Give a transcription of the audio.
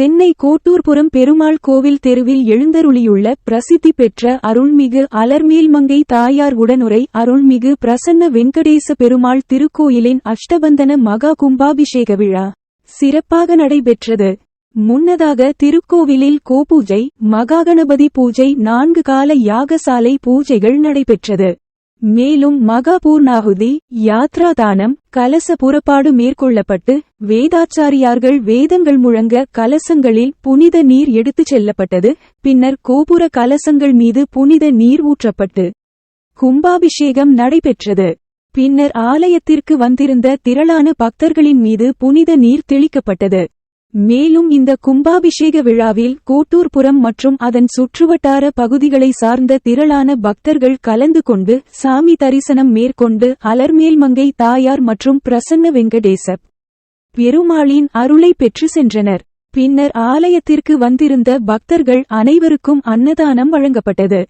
சென்னை கோட்டூர்புரம் பெருமாள் கோவில் தெருவில் எழுந்தருளியுள்ள பிரசித்தி பெற்ற அருள்மிகு அலர்மேல்மங்கை தாயார் உடனுரை அருள்மிகு பிரசன்ன வெங்கடேச பெருமாள் திருக்கோயிலின் அஷ்டபந்தன மகா கும்பாபிஷேக விழா சிறப்பாக நடைபெற்றது. முன்னதாக திருக்கோவிலில் கோபூஜை மகாகணபதி பூஜை நான்கு கால யாகசாலை பூஜைகள் நடைபெற்றது. மேலும் மகாபூர்ணாகுதி யாத்ராதானம் யாத்ரா தானம் கலச புறப்பாடு மேற்கொள்ளப்பட்டு வேதாச்சாரியார்கள் வேதங்கள் முழங்க கலசங்களில் புனித நீர் எடுத்துச் செல்லப்பட்டது பின்னர் கோபுர கலசங்கள் மீது புனித நீர் ஊற்றப்பட்டு கும்பாபிஷேகம் நடைபெற்றது. பின்னர் ஆலயத்திற்கு வந்திருந்த திரளான பக்தர்களின் மீது புனித நீர் தெளிக்கப்பட்டது. மேலும் இந்த கும்பாபிஷேக விழாவில் கோட்டூர்புரம் மற்றும் அதன் சுற்றுவட்டார பகுதிகளை சார்ந்த திரளான பக்தர்கள் கலந்து கொண்டு சாமி தரிசனம் மேற்கொண்டு அலர்மேல்மங்கை தாயார் மற்றும் பிரசன்ன வெங்கடேசப் பெருமாளின் அருளை பெற்று சென்றனர். பின்னர் ஆலயத்திற்கு வந்திருந்த பக்தர்கள் அனைவருக்கும் அன்னதானம் வழங்கப்பட்டது.